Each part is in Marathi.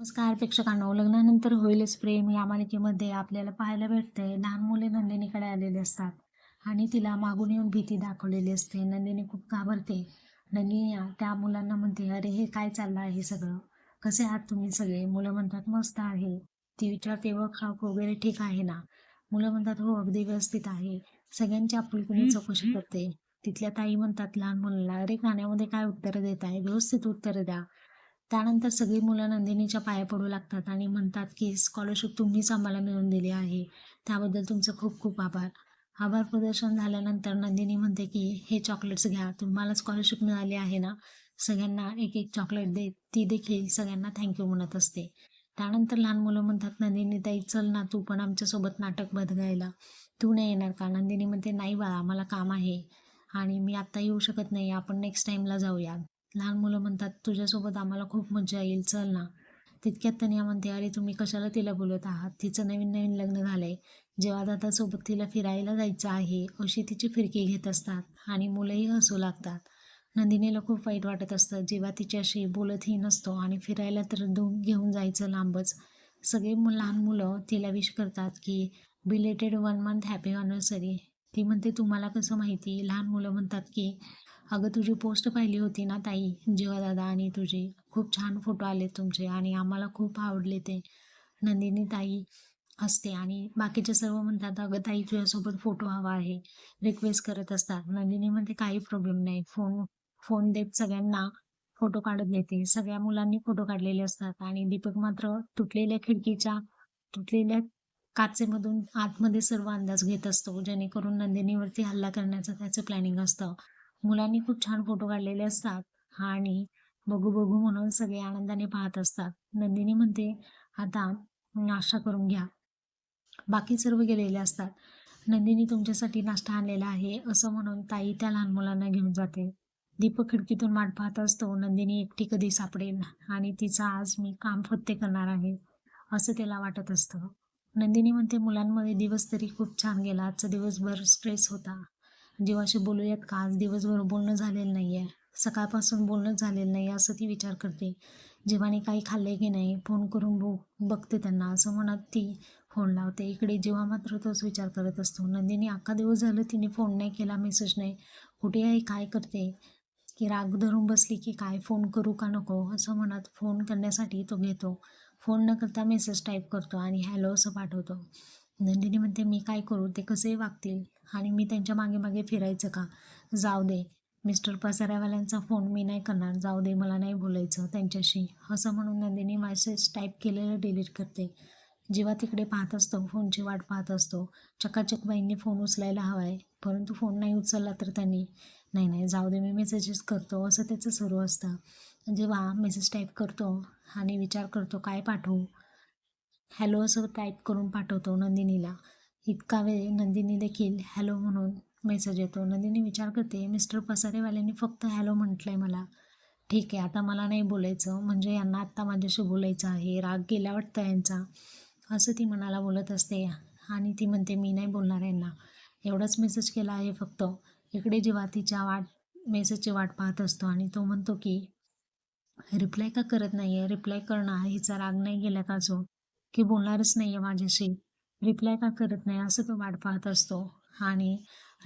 नमस्कार प्रेक्षकांनो. लग्नानंतर होईलच प्रेम. या मालिकेमध्ये आपल्याला पाहायला भेटतंय लहान मुले नंदिनीकडे आलेले असतात आणि तिला मागून येऊन भीती दाखवलेली असते. नंदिनी खूप घाबरते. नंदिनी त्या मुलांना म्हणते अरे हे काय चाललं आहे सगळं? कसे आहात तुम्ही सगळे? मुलं म्हणतात मस्त आहे. ती विचारते व खाक वगैरे ठीक आहे ना? मुलं म्हणतात हो अगदी व्यवस्थित आहे. सगळ्यांची आपुलकीने चौकशी करते. तिथल्या ताई म्हणतात लहान मुलाला अरे गाण्यामध्ये काय उत्तरं देत आहे? व्यवस्थित उत्तरं द्या. त्यानंतर सगळी मुलं नंदिनीच्या पाया पडू लागतात आणि म्हणतात की स्कॉलरशिप तुम्हीच आम्हाला मिळवून दिली आहे. त्याबद्दल तुमचं खूप खूप आभार. आभार प्रदर्शन झाल्यानंतर नंदिनी म्हणते की हे चॉकलेट्स घ्या. तुम्हाला स्कॉलरशिप मिळाली आहे ना? सगळ्यांना एक एक चॉकलेट दे. ती देखील सगळ्यांना थँक्यू म्हणत असते. त्यानंतर लहान मुलं म्हणतात नंदिनी ताई चल ना. तू पण आमच्यासोबत नाटक बदगायला तू नाही येणार का? नंदिनी म्हणते नाही बाळा. मला काम आहे आणि मी आत्ता येऊ शकत नाही. आपण नेक्स्ट टाईमला जाऊया. लहान मुलं म्हणतात तुझ्यासोबत आम्हाला खूप मजा येईल चल ना. तितक्यात तनिया म्हणते अरे तुम्ही कशाला तिला बोलत आहात? तिचं नवीन नवीन लग्न झालंय. जेव्हा दादासोबत तिला फिरायला जायचं आहे अशी तिची फिरकी घेत असतात आणि मुलंही हसू लागतात. नंदिनीला खूप वाईट वाटत असतं. जेव्हा तिच्याशी बोलतही नसतो आणि फिरायला तर दो घेऊन जायचं लांबच. सगळे मु लहान मुलं तिला विश करतात की belated one month happy anniversary ती म्हणते तुम्हाला कसं माहिती? लहान मुलं म्हणतात की अगं तुझी पोस्ट पाहिली होती ना ताई जेव्हा दादा आणि तुझे. खूप छान फोटो आले तुमचे आणि आम्हाला खूप आवडले ते. नंदिनी ताई असते आणि बाकीचे सर्व म्हणतात अगं ताई तुझ्यासोबत फोटो हवा आहे. रिक्वेस्ट करत असतात. नंदिनी म्हणते काही प्रॉब्लेम नाही. फोन फोन देत सगळ्यांना फोटो काढत देते सगळ्या मुलांनी फोटो काढलेले असतात आणि दीपक मात्र तुटलेल्या खिडकीच्या तुटलेल्या काचेमधून आतमध्ये सर्व अंदाज घेत असतो जेणेकरून नंदिनीवरती हल्ला करण्याचं त्याचं प्लॅनिंग असतं. मुलांनी खूप छान फोटो काढलेले असतात. आणि बघू बघू म्हणून सगळे आनंदाने पाहत असतात. नंदिनी म्हणते आता नाश्ता करून घ्या. बाकी सर्व गेलेले असतात. नंदिनी तुमच्यासाठी नाश्ता आणलेला आहे असं म्हणून ताई त्या लहान मुलांना घेऊन जाते. दीपक खिडकीतून माठ पाहत असतो नंदिनी एकटी कधी सापडेल आणि तिचा आज मी काम फत्ते करणार आहे असं त्याला वाटत असतं. नंदिनी म्हणते मुलांमध्ये दिवस तरी खूप छान गेला. आजचा दिवसभर स्ट्रेस होता. जीवाशी बोलूयात का? आज दिवसभर बोलणं झालेलं नाही आहे सकाळपासून बोलणंच झालेलं नाही असं ती विचार करते. जीवाने काही खाल्ले की नाही? फोन करून बो बघते त्यांना. असं म्हणत ती फोन लावते. इकडे जेव्हा मात्र तोच विचार करत असतो. नंदिनी अख्खा दिवस झालं तिने फोन नाही केला मेसेज नाही. कुठे आहे? काय करते? की राग धरून बसली की काय? फोन करू का नको? असं म्हणत फोन करण्यासाठी तो घेतो. फोन न करता मेसेज टाईप करतो आणि हॅलो असं पाठवतो. नंदिनी म्हणते मी काय करू? ते कसे वागतील? आणि मी त्यांच्या मागे मागे फिरायचं का? जाऊ दे. मिस्टर पसाऱ्यावाल्यांचा फोन मी नाही करणार. जाऊ दे मला नाही बोलायचं त्यांच्याशी. असं म्हणून नंदिनी मेसेज टाईप केलेलं डिलीट करते. जेव्हा तिकडे पाहत असतो फोनची वाट पाहत असतो चकाचक बाईंनी फोन उचलायला हवा आहे परंतु फोन नाही उचलला तर त्यांनी नाही नाही जाऊ दे मी मेसेजेस करतो. असं त्याचं सुरू असतं. जेव्हा मेसेज टाईप करतो आणि विचार करतो काय पाठवू? हॅलो असं टाईप करून पाठवतो नंदिनीला. इतका वेळ नंदिनी देखील हॅलो म्हणून मेसेज येतो. नंदिनी विचार करते मिस्टर पसारेवाल्यांनी फक्त हॅलो म्हटलं आहे मला. ठीक आहे आता मला नाही बोलायचं. म्हणजे यांना आत्ता माझ्याशी बोलायचं आहे. राग गेला वाटतं यांचा. असं ती मनाला बोलत असते आणि ती म्हणते मी नाही बोलणार यांना. एवढाच मेसेज केला आहे फक्त. इकडे जेव्हा तिच्या वाट मेसेजची वाट पाहत असतो आणि तो म्हणतो की रिप्लाय का करत नाही आहे रिप्लाय करणं हिचा राग नाही गेला का जो की बोलणारच नाही आहे माझ्याशी. रिप्लाय का करत नाही असं तो वाट पाहत असतो. आणि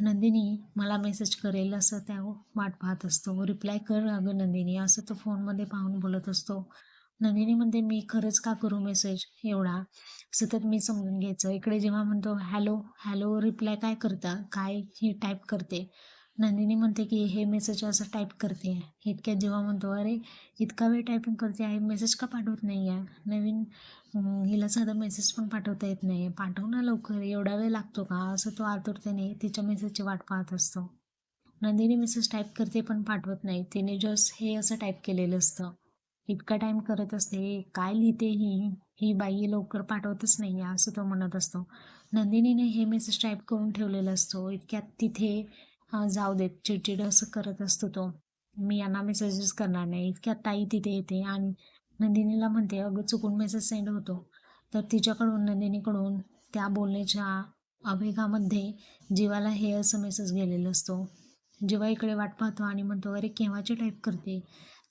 नंदिनी मला मेसेज करेल असं त्या वाट पाहत असतो. रिप्लाय कर अगं नंदिनी असं तो फोनमध्ये पाहून बोलत असतो. नंदिनी म्हणते मी खरंच का करू मेसेज एवढा? सतत मी समजून घ्यायचं. इकडे जेव्हा म्हणतो हॅलो हॅलो रिप्लाय काय करता? काय ही टाईप करते? नंदिनी म्हणते की हे मेसेज असं टाईप करते. आहे इतक्यात जेव्हा म्हणतो अरे इतका वेळ टायपिंग करते आहे मेसेज का पाठवत नाही आहे? नवीन हिला साधा मेसेज पण पाठवता येत नाही. पाठव ना लवकर एवढा वेळ लागतो का? असं तो आतुरतेने तिच्या मेसेजची वाट पाहत असतो. नंदिनी मेसेज टाईप करते पण पाठवत नाही. तिने जस्ट हे असं टाईप केलेलं असतं. इतका टाईम करत असते काय लिहिते ही? ही बाई लवकर पाठवतच नाही आहे असं तो म्हणत असतो. नंदिनीने हे मेसेज टाईप करून ठेवलेलं असतो. इतक्यात तिथे अं, जाऊ देत चिडचिड असं करत असतो तो. मी यांना मेसेजेस करणार नाही. इतक्या ताई तिथे येते आणि नंदिनीला म्हणते अगं चुकून मेसेज सेंड होतो. तर तिच्याकडून नंदिनीकडून त्या बोलण्याच्या आवेगामध्ये जीवाला हे असं मेसेज गेलेलं असतो. जेव्हा इकडे वाट पाहतो आणि म्हणतो अरे केव्हाची टाईप करते?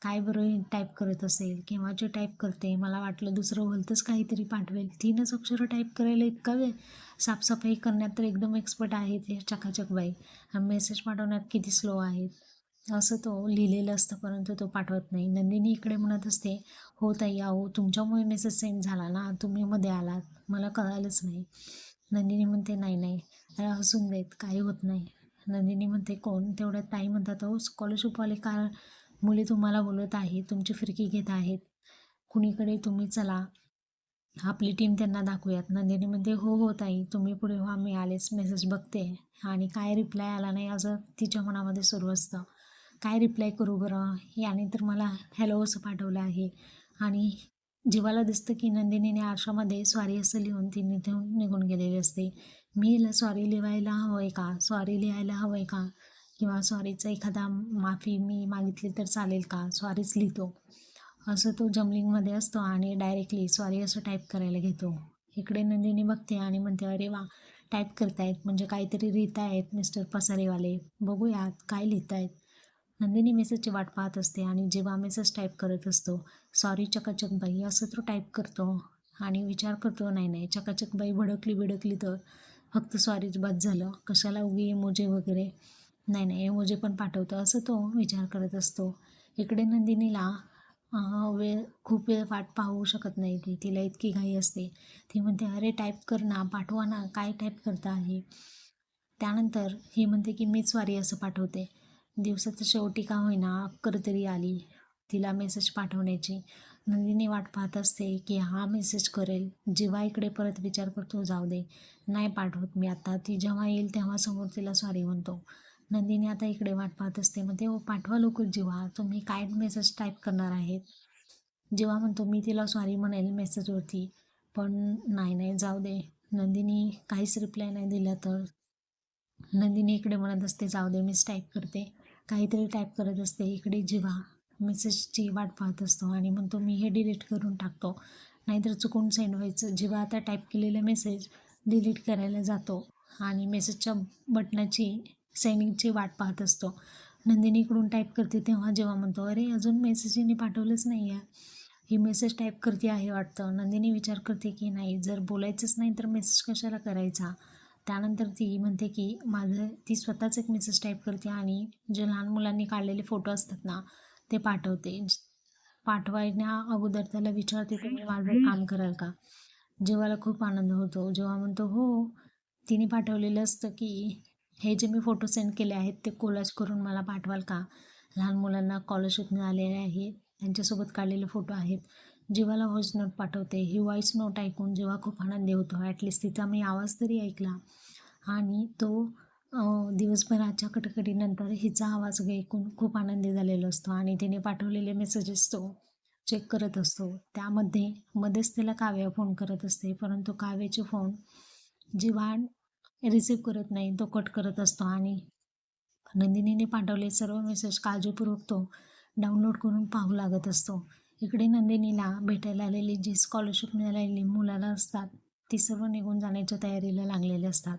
काय बरं टाईप करत असेल केव्हाचे टाईप करते मला वाटलं दुसरं भलतंच काहीतरी पाठवेल. तीनच अक्षरं टाईप करायला इतका वेळ साफसफाई करण्यात तर एकदम एक्सपर्ट आहे ते चकाचक बाई मेसेज पाठवण्यात किती स्लो आहेत. असं तो लिहिलेलं असतं परंतु तो पाठवत नाही. नंदिनी इकडे म्हणत असते हो ताई अहो तुमच्यामुळे मेसेज सेंड झाला ना? तुम्ही मध्ये आलात. मला कळालंच नाही. नंदिनी म्हणते नाही नाही. हसून देत. काही होत नाही. नंदिनी म्हणते कोण? तेवढ्यात ताई म्हणतात हो स्कॉलरशिपवाले कार मुली तुम्हाला बोलत आहे तुमची फिरकी घेत आहेत. कुणीकडे तुम्ही चला. आपली टीम त्यांना दाखवूयात. नंदिनी म्हणते हो हो ताई. तुम्ही पुढे व्हा. मी आलेच. मेसेज बघते. आणि काय रिप्लाय आला नाही असं तिच्या मनामध्ये सुरू असतं. काय रिप्लाय करू बरं? याने तर मला हॅलो असं पाठवलं आहे. आणि जीवाला दिसतं की नंदिनीने आरशामध्ये स्वारी असं लिहून ती निघून निघून गेलेली असते. मी सॉरी लिहायला हवं आहे का? सॉरी लिहायला हवं आहे का? किंवा सॉरीचा एखादा माफी मी मागितली तर चालेल का? सॉरीच लिहितो. असं तो जमलिंगमध्ये असतो आणि डायरेक्टली सॉरी असं टाईप करायला घेतो. इकडे नंदिनी बघते आणि म्हणते अरे वा टाईप करतायत. म्हणजे काहीतरी लिहित आहेत मिस्टर पसारेवाले. बघूयात काय लिहित आहेत नंदिनी मेसेजची वाट पाहत असते आणि जेव्हा मेसेज टाईप करत असतो सॉरी चकाचक बाई असं तो टाईप करतो आणि विचार करतो नाही नाही चकाचक बाई भडकली बिडकली तर फक्त सॉरीच बाद झालं. कशाला उगी मोजे वगैरे? नाही नाही इमोजी पण पाठवतो. असं तो विचार करत असतो. इकडे नंदिनीला वेळ खूप वेळ वाट पाहू शकत नाही ती. तिला इतकी घाई असते. ती म्हणते अरे टाईप कर ना पाठवा ना काय टाईप करता आहे? त्यानंतर ही म्हणते की मीच स्वारी असं पाठवते. दिवसाचं शेवटी का होईना अक्कर तरी आली तिला मेसेज पाठवण्याची. नंदिनी वाट पाहत असते की हा मेसेज करेल. जेव्हा इकडे परत विचार करतो जाऊ दे. नाही पाठवत मी आता. ती जेव्हा येईल तेव्हा समोर तिला सॉरी म्हणतो. नंदिनी आता इकडे वाट पाहत असते. मग ते पाठवा लवकर जेव्हा तुम्ही काय मेसेज टाईप करणार आहेत. जेव्हा म्हणतो मी तिला सॉरी म्हणेल मेसेजवरती पण नाही नाही जाऊ दे. नंदिनी काहीच रिप्लाय नाही दिला तर. नंदिनी इकडे म्हणत असते जाऊ दे मीच टाईप करते. काहीतरी टाईप करत असते. इकडे जेव्हा मेसेजची वाट पाहत असतो आणि म्हणतो मी हे डिलीट करून टाकतो. नाहीतर चुकून सेंड व्हायचं जेव्हा आता टाईप केलेला मेसेज डिलीट करायला जातो. आणि मेसेजच्या बटनाची सेंडिंगची वाट पाहत असतो. नंदिनीकडून टाईप करते तेव्हा जेव्हा म्हणतो अरे अजून मेसेजने पाठवलंच नाही आहे ही मेसेज टाईप करते आहे वाटतं. नंदिनी विचार करते की नाही जर बोलायचंच नाही तर मेसेज कशाला करायचा? त्यानंतर ती म्हणते की माझं ती स्वतःच एक मेसेज टाईप करते आणि जे लहान मुलांनी काढलेले फोटो असतात ना ते पाठवते. पाठवायच्या अगोदर त्याला विचारते तुम्ही माझं काम कराल का? जेव्हाला खूप आनंद होतो. जेव्हा म्हणतो हो. तिने पाठवलेलं असतं की हे जे मी फोटो सेंड केले आहेत ते कोलाज करून मला पाठवाल का? लहान मुलांना स्कॉलरशिप मिळालेले आहे. त्यांच्यासोबत काढलेले फोटो आहेत. जीवाला व्हॉइस नोट पाठवते. ही व्हॉइस नोट ऐकून जेव्हा खूप आनंदी होतो. ॲटलिस्ट तिचा मी आवाज तरी ऐकला. आणि तो दिवसभराच्या कटकटीनंतर हिचा आवाज ऐकून खूप आनंदी झालेला असतो. आणि तिने पाठवलेले मेसेजेस तो चेक करत असतो. त्यामध्ये मध्येच तिला काव्या फोन करत असते. परंतु काव्याचे फोन जीवा रिसीव करत नाही तो कट करत असतो आणि नंदिनीने पाठवले सर्व मेसेज काळजीपूर्वक तो डाउनलोड करून पाहू लागत असतो. इकडे नंदिनीला भेटायला आलेली जी स्कॉलरशिप मिळालेली मुलाला असतात ती सर्व निघून जाण्याच्या तयारीला लागलेले असतात.